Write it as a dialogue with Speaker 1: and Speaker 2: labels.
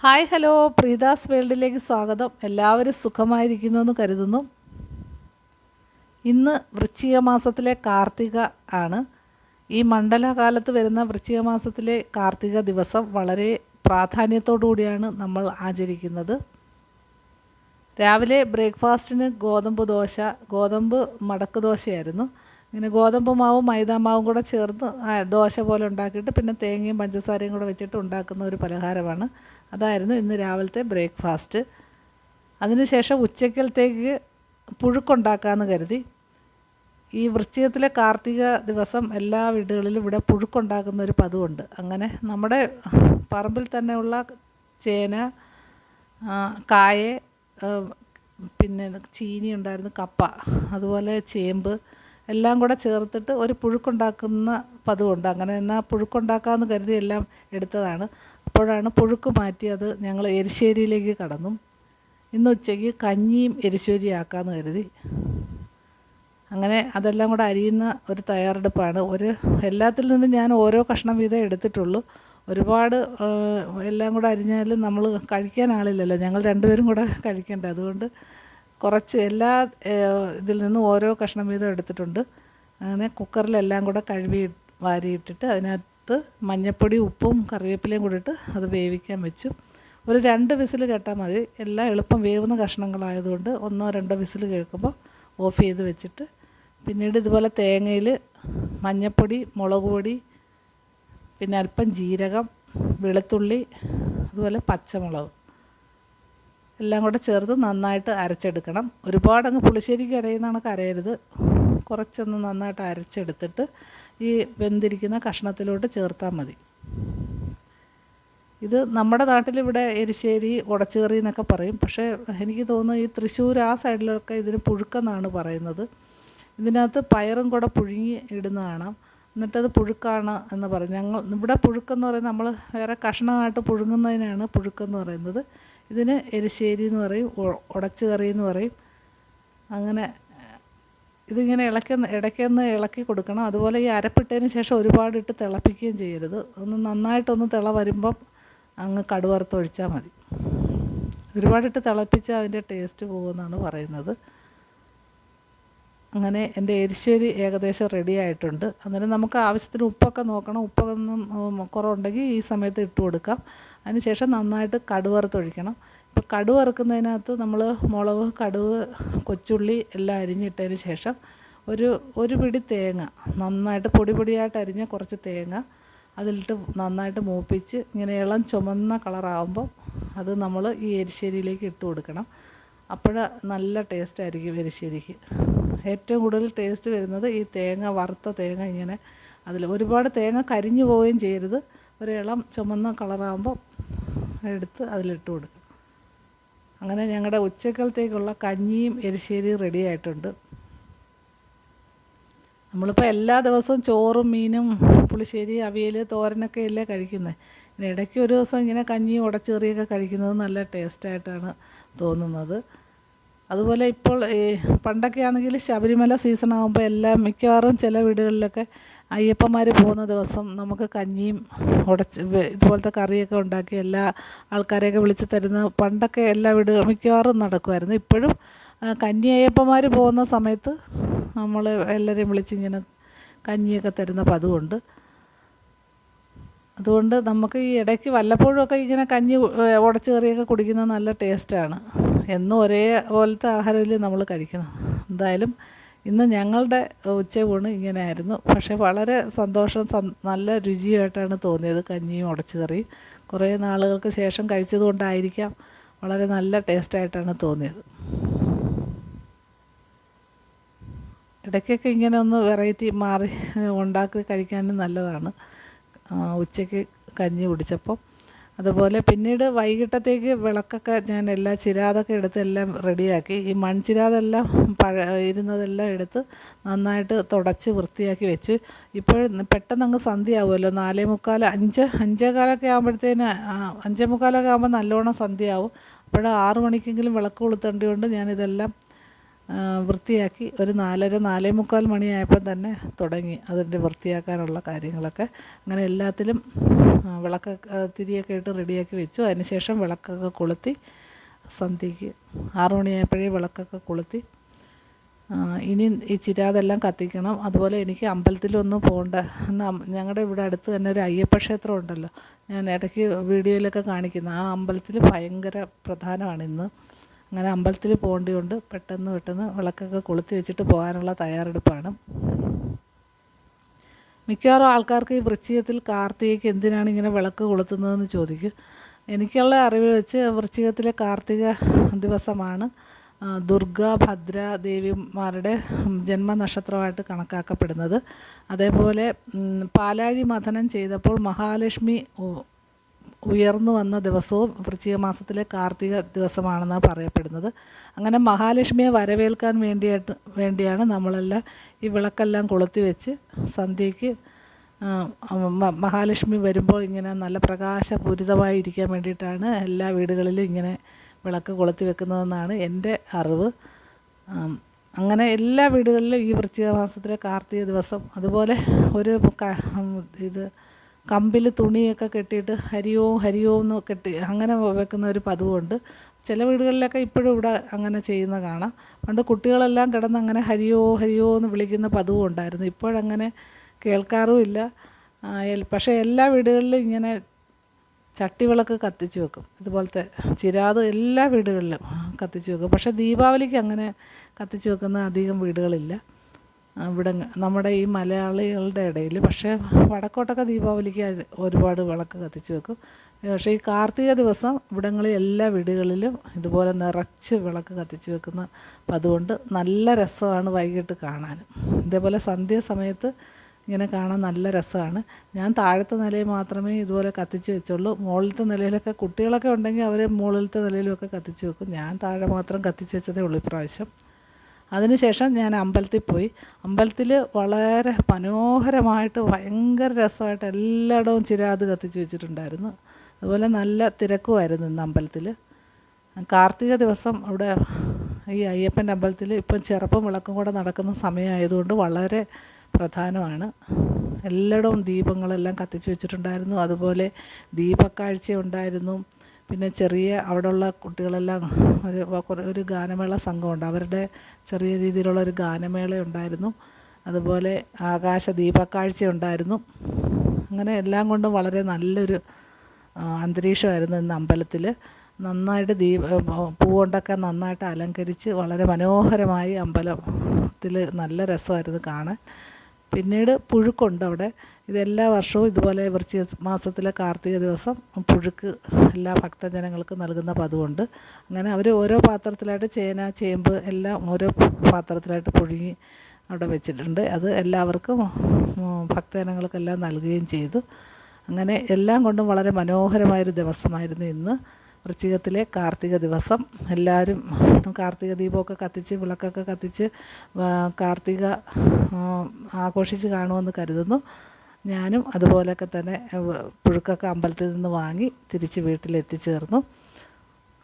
Speaker 1: Hi hello. പ്രീതാസ് വേൾഡിലേക്ക് സ്വാഗതം. എല്ലാവരും സുഖമായിരിക്കുന്നു എന്ന് കരുതുന്നു. ഇന്ന് വൃശ്ചിക മാസത്തിലെ കാർത്തിക ആണ്. ഈ മണ്ഡലകാലത്ത് വരുന്ന വൃശ്ചിക മാസത്തിലെ കാർത്തിക ദിവസം വളരെ കൂടിയാണ് നമ്മൾ ആചരിക്കുന്നത്. രാവിലെ ബ്രേക്ക്ഫാസ്റ്റിന് ഗോതമ്പ് ദോശ ഗോതമ്പ് മടക്ക് ദോശയായിരുന്നു. ഇങ്ങനെ ഗോതമ്പ് മാവും മൈദ മാവും കൂടെ ചേർന്ന് ദോശ പോലെ ഉണ്ടാക്കിയിട്ട് പിന്നെ തേങ്ങയും പഞ്ചസാരയും കൂടെ വെച്ചിട്ട് ഉണ്ടാക്കുന്ന ഒരു പലഹാരമാണ്. അതായിരുന്നു ഇന്ന് രാവിലത്തെ ബ്രേക്ക്ഫാസ്റ്റ്. അതിനുശേഷം ഉച്ചക്കലത്തേക്ക് പുഴുക്കുണ്ടാക്കാമെന്ന് കരുതി. ഈ വൃശ്ചികത്തിലെ കാർത്തിക ദിവസം എല്ലാ വീടുകളിലും ഇവിടെ പുഴുക്കുണ്ടാക്കുന്ന ഒരു പതിവുണ്ട്. അങ്ങനെ നമ്മുടെ പറമ്പിൽ തന്നെയുള്ള ചേന കായ പിന്നെ ചീനി ഉണ്ടായിരുന്നു കപ്പ അതുപോലെ ചേമ്പ് എല്ലാം കൂടെ ചേർത്തിട്ട് ഒരു പുഴുക്കുണ്ടാക്കുന്ന പതിവുണ്ട് അങ്ങനെ എന്നാൽ പുഴുക്കുണ്ടാക്കാമെന്ന് കരുതി എല്ലാം എടുത്തതാണ്. അപ്പോഴാണ് പുഴുക്ക് മാറ്റി അത് ഞങ്ങൾ എരിശ്ശേരിയിലേക്ക് കടന്നു. ഇന്ന് ഉച്ചയ്ക്ക് കഞ്ഞിയും എരിശ്ശേരിയും ആക്കാമെന്ന് കരുതി. അങ്ങനെ അതെല്ലാം കൂടെ അരിയുന്ന ഒരു തയ്യാറെടുപ്പാണ്. ഒരു എല്ലാത്തിൽ നിന്നും ഞാൻ ഓരോ കഷ്ണം വീതം എടുത്തിട്ടുള്ളൂ. ഒരുപാട് എല്ലാം കൂടെ അരിഞ്ഞാലും നമ്മൾ കഴിക്കാൻ ആളില്ലല്ലോ. ഞങ്ങൾ രണ്ടുപേരും കൂടെ കഴിക്കണ്ടേ. അതുകൊണ്ട് കുറച്ച് എല്ലാ ഇതിൽ നിന്നും ഓരോ കഷ്ണം വീതം എടുത്തിട്ടുണ്ട്. അങ്ങനെ കുക്കറിലെല്ലാം കൂടെ കഴുകി വാരിയിട്ടിട്ട് അതിനകത്ത് മഞ്ഞൾപ്പൊടി ഉപ്പും കറിവേപ്പിലയും കൂടി ഇട്ട് അത് വേവിക്കാൻ വെച്ചു. ഒരു രണ്ട് വിസിൽ കേട്ടാൽ മതി. എല്ലാം എളുപ്പം വേവുന്ന കഷ്ണങ്ങളായതുകൊണ്ട് ഒന്നോ രണ്ടോ വിസിൽ കേൾക്കുമ്പോൾ ഓഫ് ചെയ്ത് വെച്ചിട്ട് പിന്നീട് ഇതുപോലെ തേങ്ങയിൽ മഞ്ഞൾപ്പൊടി മുളക് പൊടി പിന്നെ അല്പം ജീരകം വെളുത്തുള്ളി അതുപോലെ പച്ചമുളക് എല്ലാം കൂടെ ചേർത്ത് നന്നായിട്ട് അരച്ചെടുക്കണം. ഒരുപാടങ്ങ് പുളിശ്ശേരിക്ക് അരയുന്ന കണക്ക് അരയരുത് കുറച്ചൊന്ന് നന്നായിട്ട് അരച്ചെടുത്തിട്ട് ഈ വെന്തിരിക്കുന്ന കഷ്ണത്തിലോട്ട് ചേർത്താൽ മതി. ഇത് നമ്മുടെ നാട്ടിലിവിടെ എരിശ്ശേരി ഉടച്ചേറി എന്നൊക്കെ പറയും. പക്ഷേ എനിക്ക് തോന്നുന്നു ഈ തൃശ്ശൂർ ആ സൈഡിലൊക്കെ ഇതിന് പുഴുക്കെന്നാണ് പറയുന്നത്. ഇതിനകത്ത് പയറും കൂടെ പുഴുങ്ങി ഇടുന്ന കാണാം. എന്നിട്ടത് പുഴുക്കാണ് എന്ന് പറയും. ഞങ്ങൾ ഇവിടെ പുഴുക്കെന്ന് പറയുന്നത് നമ്മൾ വേറെ കഷ്ണമായിട്ട് പുഴുങ്ങുന്നതിനാണ് പുഴുക്കെന്ന് പറയുന്നത്. ഇതിന് എരിശ്ശേരി എന്ന് പറയും ഉടച്ചുകറി എന്ന് പറയും. അങ്ങനെ ഇതിങ്ങനെ ഇളക്കുന്ന ഇടയ്ക്കൊന്ന് ഇളക്കി കൊടുക്കണം. അതുപോലെ ഈ അരപ്പിട്ടതിന് ശേഷം ഒരുപാട് ഇട്ട് തിളപ്പിക്കുകയും ചെയ്യരുത്. ഒന്ന് നന്നായിട്ടൊന്ന് തിള വരുമ്പം അങ്ങ് കടുവറുത്തൊഴിച്ചാൽ മതി. ഒരുപാടിട്ട് തിളപ്പിച്ചാൽ അതിന്റെ ടേസ്റ്റ് പോകുമെന്നാണ് പറയുന്നത്. അങ്ങനെ എന്റെ എരിശ്ശേരി ഏകദേശം റെഡി ആയിട്ടുണ്ട്. അന്നേരം നമുക്ക് ആവശ്യത്തിന് ഉപ്പൊക്കെ നോക്കണം. ഉപ്പൊക്കെ കുറവുണ്ടെങ്കിൽ ഈ സമയത്ത് ഇട്ട് കൊടുക്കാം. അതിന് ശേഷം നന്നായിട്ട് കടുവറുത്തൊഴിക്കണം ഇപ്പോൾ കടുവറുക്കുന്നതിനകത്ത് നമ്മൾ മുളക് കടുവ് കൊച്ചുള്ളി എല്ലാം അരിഞ്ഞിട്ടതിന് ശേഷം ഒരു ഒരു പിടി തേങ്ങ നന്നായിട്ട് പൊടി പൊടിയായിട്ട് അരിഞ്ഞ കുറച്ച് തേങ്ങ അതിലിട്ട് നന്നായിട്ട് മൂപ്പിച്ച് ഇങ്ങനെ ഇളം ചുമന്ന കളറാകുമ്പോൾ അത് നമ്മൾ ഈ എരിശ്ശേരിയിലേക്ക് ഇട്ട് കൊടുക്കണം. അപ്പോൾ നല്ല ടേസ്റ്റ് ആയിരിക്കും എരിശ്ശേരിക്ക്. ഏറ്റവും കൂടുതൽ ടേസ്റ്റ് വരുന്നത് ഈ തേങ്ങ വറുത്ത തേങ്ങ ഇങ്ങനെ അതിൽ. ഒരുപാട് തേങ്ങ കരിഞ്ഞു പോവുകയും ചെയ്യരുത്. ഒരു ഇളം ചുമന്ന കളറാകുമ്പോൾ എടുത്ത് അതിലിട്ട് കൊടുക്കണം അങ്ങനെ ഞങ്ങളുടെ ഉച്ചക്കലത്തേക്കുള്ള കഞ്ഞിയും എരിശ്ശേരിയും റെഡി ആയിട്ടുണ്ട്. നമ്മളിപ്പോൾ എല്ലാ ദിവസവും ചോറും മീനും പുളിശ്ശേരി അവിയൽ തോരനൊക്കെ അല്ലേ കഴിക്കുന്നത് പിന്നെ ഇടയ്ക്ക് ഒരു ദിവസം ഇങ്ങനെ കഞ്ഞിയും ഉടച്ചേറിയൊക്കെ കഴിക്കുന്നത് നല്ല ടേസ്റ്റായിട്ടാണ് തോന്നുന്നത്. അതുപോലെ ഇപ്പോൾ ഈ പണ്ടൊക്കെ ആണെങ്കിൽ ശബരിമല സീസൺ ആകുമ്പോൾ എല്ലാം മിക്കവാറും ചില വീടുകളിലൊക്കെ അയ്യപ്പന്മാർ പോകുന്ന ദിവസം നമുക്ക് കഞ്ഞിയും ഉടച്ച് ഇതുപോലത്തെ കറിയൊക്കെ ഉണ്ടാക്കി എല്ലാ ആൾക്കാരെയൊക്കെ വിളിച്ച് തരുന്ന പണ്ടൊക്കെ എല്ലാ വീട് മിക്കവാറും നടക്കുമായിരുന്നു ഇപ്പോഴും കഞ്ഞി അയ്യപ്പന്മാർ പോകുന്ന സമയത്ത് നമ്മൾ എല്ലാവരെയും വിളിച്ചിങ്ങനെ കഞ്ഞിയൊക്കെ തരുന്ന പതിവുണ്ട്. അതുകൊണ്ട് നമുക്ക് ഈ ഇടയ്ക്ക് വല്ലപ്പോഴുമൊക്കെ ഇങ്ങനെ കഞ്ഞി ഉടച്ച് കറിയൊക്കെ കുടിക്കുന്നത് നല്ല ടേസ്റ്റാണ്. എന്നും ഒരേ പോലത്തെ ആഹാരമല്ലേ നമ്മൾ കഴിക്കുന്നത്. എന്തായാലും ഇന്ന് ഞങ്ങളുടെ ഉച്ചയൂണ് ഇങ്ങനെ ആയിരുന്നു പക്ഷേ വളരെ സന്തോഷം നല്ല രുചിയായിട്ടാണ് തോന്നിയത് കഞ്ഞിയും ഉടച്ചുകറിയും. കുറേ നാളുകൾക്ക് ശേഷം കഴിച്ചത് കൊണ്ടായിരിക്കാം വളരെ നല്ല ടേസ്റ്റായിട്ടാണ് തോന്നിയത്. ഇടയ്ക്കൊക്കെ ഇങ്ങനെ ഒന്ന് വെറൈറ്റി മാറി ഉണ്ടാക്കി കഴിക്കാനും നല്ലതാണ്. ഉച്ചയ്ക്ക് കഞ്ഞി കുടിച്ചപ്പോൾ അതുപോലെ പിന്നീട് വൈകിട്ടത്തേക്ക് വിളക്കൊക്കെ ഞാൻ എല്ലാ ചിരാതൊക്കെ എടുത്ത് എല്ലാം റെഡിയാക്കി. ഈ മൺചിരാതെല്ലാം പഴ ഇരുന്നതെല്ലാം എടുത്ത് നന്നായിട്ട് തുടച്ച് വൃത്തിയാക്കി വെച്ച്. ഇപ്പോൾ പെട്ടെന്ന് അങ്ങ് സന്ധ്യയാവുമല്ലോ. നാലേ മുക്കാൽ അഞ്ച് അഞ്ചേ കാലൊക്കെ ആകുമ്പോഴത്തേന് അഞ്ചേ മുക്കാലൊക്കെ ആകുമ്പോൾ നല്ലോണം സന്ധ്യയാവും. അപ്പോൾ ആറു മണിക്കെങ്കിലും വിളക്ക് കൊളുത്തേണ്ടതുകൊണ്ട് ഞാനിതെല്ലാം വൃത്തിയാക്കി ഒരു നാലര നാലേ മുക്കാൽ മണിയായപ്പോൾ തന്നെ തുടങ്ങി അതിന്റെ വൃത്തിയാക്കാനുള്ള കാര്യങ്ങളൊക്കെ. അങ്ങനെ എല്ലാത്തിലും വിളക്ക് തിരിയൊക്കെ ഇട്ട് റെഡിയാക്കി വെച്ചു. അതിനുശേഷം വിളക്കൊക്കെ കൊളുത്തി സന്ധ്യയ്ക്ക് ആറു മണിയായപ്പോഴേ വിളക്കൊക്കെ കൊളുത്തി. ഇനി ഈ ചിരാതെല്ലാം കത്തിക്കണം. അതുപോലെ എനിക്ക് അമ്പലത്തിലൊന്നും പോകണ്ട ഞങ്ങളുടെ ഇവിടെ അടുത്ത് തന്നെ ഒരു അയ്യപ്പ ക്ഷേത്രം ഉണ്ടല്ലോ. ഞാൻ ഇടയ്ക്ക് വീഡിയോയിലൊക്കെ കാണിക്കുന്ന. ആ അമ്പലത്തിൽ ഭയങ്കര പ്രധാനമാണ് ഇന്ന്. അങ്ങനെ അമ്പലത്തിൽ പോകേണ്ടതുകൊണ്ട് പെട്ടെന്ന് പെട്ടെന്ന് വിളക്കൊക്കെ കൊളുത്തി വെച്ചിട്ട് പോകാനുള്ള തയ്യാറെടുപ്പാണ്. മിക്കവാറും ആൾക്കാർക്ക് ഈ വൃശ്ചികത്തിൽ കാർത്തികയ്ക്ക് എന്തിനാണ് ഇങ്ങനെ വിളക്ക് കൊളുത്തുന്നതെന്ന് ചോദിക്കും. എനിക്കുള്ള അറിവ് വെച്ച് വൃശ്ചികത്തിലെ കാർത്തിക ദിവസമാണ് ദുർഗ ഭദ്ര ദേവിമാരുടെ ജന്മനക്ഷത്രമായിട്ട് കണക്കാക്കപ്പെടുന്നത്. അതേപോലെ പാലാഴി മഥനം ചെയ്തപ്പോൾ മഹാലക്ഷ്മി ഉയർന്നു വന്ന ദിവസവും വൃശ്ചിക മാസത്തിലെ കാർത്തിക ദിവസമാണെന്നാണ് പറയപ്പെടുന്നത്. അങ്ങനെ മഹാലക്ഷ്മിയെ വരവേൽക്കാൻ വേണ്ടിയിട്ട് വേണ്ടിയാണ് നമ്മളെല്ലാം ഈ വിളക്കെല്ലാം കൊളുത്തി വെച്ച് സന്ധ്യയ്ക്ക് മഹാലക്ഷ്മി വരുമ്പോൾ ഇങ്ങനെ നല്ല പ്രകാശപൂരിതമായി ഇരിക്കാൻ വേണ്ടിയിട്ടാണ് എല്ലാ വീടുകളിലും ഇങ്ങനെ വിളക്ക് കൊളുത്തി വെക്കുന്നതെന്നാണ് എന്റെ അറിവ്. അങ്ങനെ എല്ലാ വീടുകളിലും ഈ വൃശ്ചിക മാസത്തിലെ കാർത്തിക ദിവസം അതുപോലെ ഒരു ഇത് കമ്പിൽ തുണിയൊക്കെ കെട്ടിയിട്ട് ഹരിയോ ഹരിയോ എന്ന് കെട്ടി അങ്ങനെ വെക്കുന്ന ഒരു പതിവുണ്ട്. ചില വീടുകളിലൊക്കെ ഇപ്പോഴും ഇവിടെ അങ്ങനെ ചെയ്യുന്ന കാണാം. പണ്ട് കുട്ടികളെല്ലാം കിടന്ന് അങ്ങനെ ഹരിയോ ഹരിയോ എന്ന് വിളിക്കുന്ന പതിവും ഉണ്ടായിരുന്നു. ഇപ്പോഴങ്ങനെ കേൾക്കാറുമില്ല പക്ഷേ എല്ലാ വീടുകളിലും ഇങ്ങനെ ചട്ടിവിളക്ക് കത്തിച്ച് വെക്കും. ഇതുപോലത്തെ ചിരാത് എല്ലാ വീടുകളിലും കത്തിച്ച് വെക്കും. പക്ഷേ ദീപാവലിക്ക് അങ്ങനെ കത്തിച്ച് വെക്കുന്ന അധികം വീടുകളില്ല. ഇവിടെ നമ്മുടെ ഈ മലയാളികളുടെ ഇടയിൽ. പക്ഷേ വടക്കോട്ടൊക്കെ ദീപാവലിക്ക് ഒരുപാട് വിളക്ക് കത്തിച്ച് വെക്കും. പക്ഷേ ഈ കാർത്തിക ദിവസം ഇവിടങ്ങളിൽ എല്ലാ വീടുകളിലും ഇതുപോലെ നിറച്ച് വിളക്ക് കത്തിച്ച് വെക്കുന്ന അതുകൊണ്ട് നല്ല രസമാണ് വൈകിട്ട് കാണാൻ. ഇതേപോലെ സന്ധ്യ സമയത്ത് ഇങ്ങനെ കാണാൻ നല്ല രസമാണ്. ഞാൻ താഴത്തെ നിലയിൽ മാത്രമേ ഇതുപോലെ കത്തിച്ച് വെച്ചുള്ളൂ. മുകളിലത്തെ നിലയിലൊക്കെ കുട്ടികളൊക്കെ ഉണ്ടെങ്കിൽ അവർ മുകളിലത്തെ നിലയിലുമൊക്കെ കത്തിച്ച് വെക്കും. ഞാൻ താഴെ മാത്രം കത്തിച്ച് വെച്ചതേ ഉള്ളൂ ഇപ്രാവശ്യം. അതിനുശേഷം ഞാൻ അമ്പലത്തിൽ പോയി. അമ്പലത്തിൽ വളരെ മനോഹരമായിട്ട് ഭയങ്കര രസമായിട്ട് എല്ലായിടവും ചിരാത് കത്തിച്ച് വെച്ചിട്ടുണ്ടായിരുന്നു. അതുപോലെ നല്ല തിരക്കുമായിരുന്നു ഇന്ന് അമ്പലത്തിൽ. കാർത്തിക ദിവസം അവിടെ ഈ അയ്യപ്പന്റെ അമ്പലത്തിൽ ഇപ്പം ചെറുപ്പം വിളക്കും കൂടെ നടക്കുന്ന സമയമായതുകൊണ്ട് വളരെ പ്രധാനമാണ്. എല്ലായിടവും ദീപങ്ങളെല്ലാം കത്തിച്ച് വെച്ചിട്ടുണ്ടായിരുന്നു. അതുപോലെ ദീപക്കാഴ്ച ഉണ്ടായിരുന്നു. പിന്നെ ചെറിയ അവിടെയുള്ള കുട്ടികളെല്ലാം ഒരു ഒരു ഗാനമേള സംഘമുണ്ട്. അവരുടെ ചെറിയ രീതിയിലുള്ള ഒരു ഗാനമേള ഉണ്ടായിരുന്നു. അതുപോലെ ആകാശ ദീപക്കാഴ്ച ഉണ്ടായിരുന്നു. അങ്ങനെ എല്ലാം കൊണ്ടും വളരെ നല്ലൊരു അന്തരീക്ഷമായിരുന്നു ഇന്ന് അമ്പലത്തിൽ നന്നായിട്ട് ദീപ പൂവുകൊണ്ടൊക്കെ നന്നായിട്ട് അലങ്കരിച്ച് വളരെ മനോഹരമായി അമ്പലത്തിൽ നല്ല രസമായിരുന്നു കാണാൻ. പിന്നീട് പുഴുക്കുണ്ട് അവിടെ. ഇതെല്ലാ വർഷവും ഇതുപോലെ വൃശ്ചിക മാസത്തിലെ കാർത്തിക ദിവസം പുഴുക്ക് എല്ലാ ഭക്തജനങ്ങൾക്കും നൽകുന്ന പതിവുണ്ട്. അങ്ങനെ അവർ ഓരോ പാത്രത്തിലായിട്ട് ചേന ചേമ്പ് എല്ലാം ഓരോ പാത്രത്തിലായിട്ട് പുഴുങ്ങി അവിടെ വെച്ചിട്ടുണ്ട്. അത് എല്ലാവർക്കും ഭക്തജനങ്ങൾക്കെല്ലാം നൽകുകയും ചെയ്തു. അങ്ങനെ എല്ലാം കൊണ്ടും വളരെ മനോഹരമായൊരു ദിവസമായിരുന്നു ഇന്ന്. വൃശ്ചികത്തിലെ കാർത്തിക ദിവസം. എല്ലാവരും കാർത്തിക ദീപമൊക്കെ കത്തിച്ച് വിളക്കൊക്കെ കത്തിച്ച് കാർത്തിക ആഘോഷിച്ച് കാണുമെന്ന് കരുതുന്നു. ഞാനും അതുപോലെയൊക്കെ തന്നെ പുഴുക്കൊക്കെ അമ്പലത്തിൽ നിന്ന് വാങ്ങി തിരിച്ച് വീട്ടിലെത്തിച്ചേർന്നു.